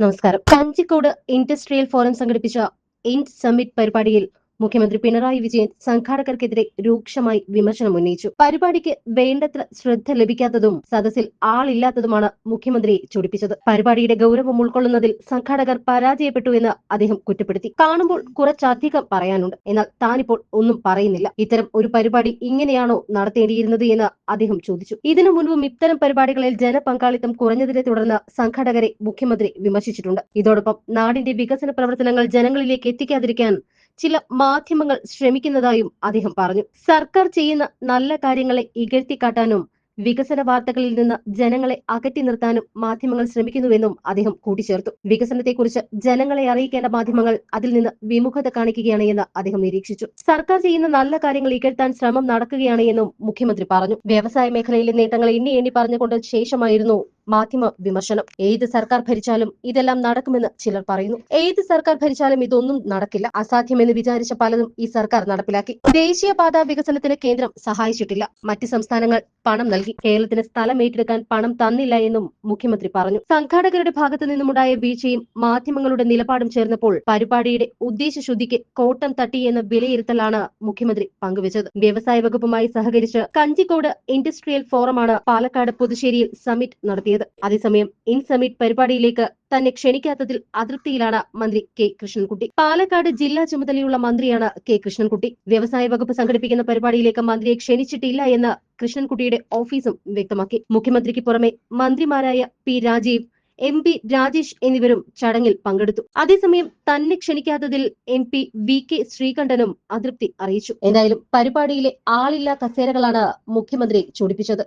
നമസ്കാരം. Kanjikode industrial forum സംഘടിപ്പിച്ച ഇൻഡ് സമ്മിറ്റ് പരിപാടിയിൽ മുഖ്യമന്ത്രി പിണറായി വിജയൻ സംഘാടകർക്കെതിരെ രൂക്ഷമായി വിമർശനം ഉന്നയിച്ചു. പരിപാടിക്ക് വേണ്ടത്ര ശ്രദ്ധ ലഭിക്കാത്തതും സദസ്സിൽ ആളില്ലാത്തതുമാണ് മുഖ്യമന്ത്രിയെ ചൊടിപ്പിച്ചത്. പരിപാടിയുടെ ഗൗരവം ഉൾക്കൊള്ളുന്നതിൽ സംഘാടകർ പരാജയപ്പെട്ടു എന്ന് അദ്ദേഹം കുറ്റപ്പെടുത്തി. കാണുമ്പോൾ കുറച്ചധികം പറയാനുണ്ട്. എന്നാൽ താനിപ്പോൾ ഒന്നും പറയുന്നില്ല. ഇത്തരം ഒരു പരിപാടി ഇങ്ങനെയാണോ നടത്തേണ്ടിയിരുന്നത് എന്ന് അദ്ദേഹം ചോദിച്ചു. ഇതിനു മുൻപും ഇത്തരം പരിപാടികളിൽ ജനപങ്കാളിത്തം കുറഞ്ഞതിനെ തുടർന്ന് സംഘാടകരെ മുഖ്യമന്ത്രി വിമർശിച്ചിട്ടുണ്ട്. ഇതോടൊപ്പം നാടിന്റെ വികസന പ്രവർത്തനങ്ങൾ ജനങ്ങളിലേക്ക് എത്തിക്കാതിരിക്കാൻ ചില മാധ്യമങ്ങൾ ശ്രമിക്കുന്നതായും അദ്ദേഹം പറഞ്ഞു. സർക്കാർ ചെയ്യുന്ന നല്ല കാര്യങ്ങളെ ഇകഴ്ത്തിക്കാട്ടാനും വികസന വാർത്തകളിൽ നിന്ന് ജനങ്ങളെ അകറ്റി നിർത്താനും മാധ്യമങ്ങൾ ശ്രമിക്കുന്നുവെന്നും അദ്ദേഹം കൂട്ടിച്ചേർത്തു. വികസനത്തെക്കുറിച്ച് ജനങ്ങളെ അറിയിക്കേണ്ട മാധ്യമങ്ങൾ അതിൽ നിന്ന് വിമുഖത കാണിക്കുകയാണ് എന്ന് അദ്ദേഹം നിരീക്ഷിച്ചു. സർക്കാർ ചെയ്യുന്ന നല്ല കാര്യങ്ങൾ ഇകഴ്ത്താൻ ശ്രമം നടക്കുകയാണ് എന്നും മുഖ്യമന്ത്രി പറഞ്ഞു. വ്യവസായ മേഖലയിലെ നേട്ടങ്ങൾ എണ്ണി എണ്ണി പറഞ്ഞുകൊണ്ട് ശേഷമായിരുന്നു മാധ്യമ വിമർശനം. ഏത് സർക്കാർ ഭരിച്ചാലും ഇതെല്ലാം നടക്കുമെന്ന് ചിലർ പറയുന്നു. ഏത് സർക്കാർ ഭരിച്ചാലും ഇതൊന്നും നടക്കില്ല. അസാധ്യമെന്ന് വിചാരിച്ച പലതും ഈ സർക്കാർ നടപ്പിലാക്കി. ദേശീയപാത വികസനത്തിന് കേന്ദ്രം സഹായിച്ചിട്ടില്ല. മറ്റ് സംസ്ഥാനങ്ങൾ പണം നൽകി. കേരളത്തിന് സ്ഥലം ഏറ്റെടുക്കാൻ പണം തന്നില്ല എന്നും മുഖ്യമന്ത്രി പറഞ്ഞു. സംഘാടകരുടെ ഭാഗത്തു നിന്നുമുണ്ടായ വീഴ്ചയും മാധ്യമങ്ങളുടെ നിലപാടും ചേർന്നപ്പോൾ പരിപാടിയുടെ ഉദ്ദേശശുദ്ധിക്ക് കോട്ടം തട്ടി എന്ന വിലയിരുത്തലാണ് മുഖ്യമന്ത്രി പങ്കുവച്ചത്. വ്യവസായ വകുപ്പുമായി സഹകരിച്ച് കഞ്ചിക്കോട് ഇൻഡസ്ട്രിയൽ ഫോറമാണ് പാലക്കാട് പുതുശ്ശേരിയിൽ സമ്മിറ്റ് നടത്തിയത്. അതേസമയം ഇൻ സമിറ്റ് പരിപാടിയിലേക്ക് തന്നെ ക്ഷണിക്കാത്തതിൽ അതൃപ്തിയിലാണ് മന്ത്രി കെ കൃഷ്ണൻകുട്ടി. പാലക്കാട് ജില്ലാ ചുമതലയുള്ള മന്ത്രിയാണ് കെ കൃഷ്ണൻകുട്ടി. വ്യവസായ വകുപ്പ് സംഘടിപ്പിക്കുന്ന പരിപാടിയിലേക്ക് മന്ത്രിയെ ക്ഷണിച്ചിട്ടില്ല എന്ന് കൃഷ്ണൻകുട്ടിയുടെ ഓഫീസും വ്യക്തമാക്കി. മുഖ്യമന്ത്രിക്ക് പുറമെ മന്ത്രിമാരായ P Rajeev M P Rajesh എന്നിവരും ചടങ്ങിൽ പങ്കെടുത്തു. അതേസമയം തന്നെ ക്ഷണിക്കാത്തതിൽ എം പി വി കെ ശ്രീകണ്ഠനും അതൃപ്തി അറിയിച്ചു. എന്തായാലും പരിപാടിയിലെ ആളില്ലാ കസേരകളാണ് മുഖ്യമന്ത്രി ചൊടിപ്പിച്ചത്.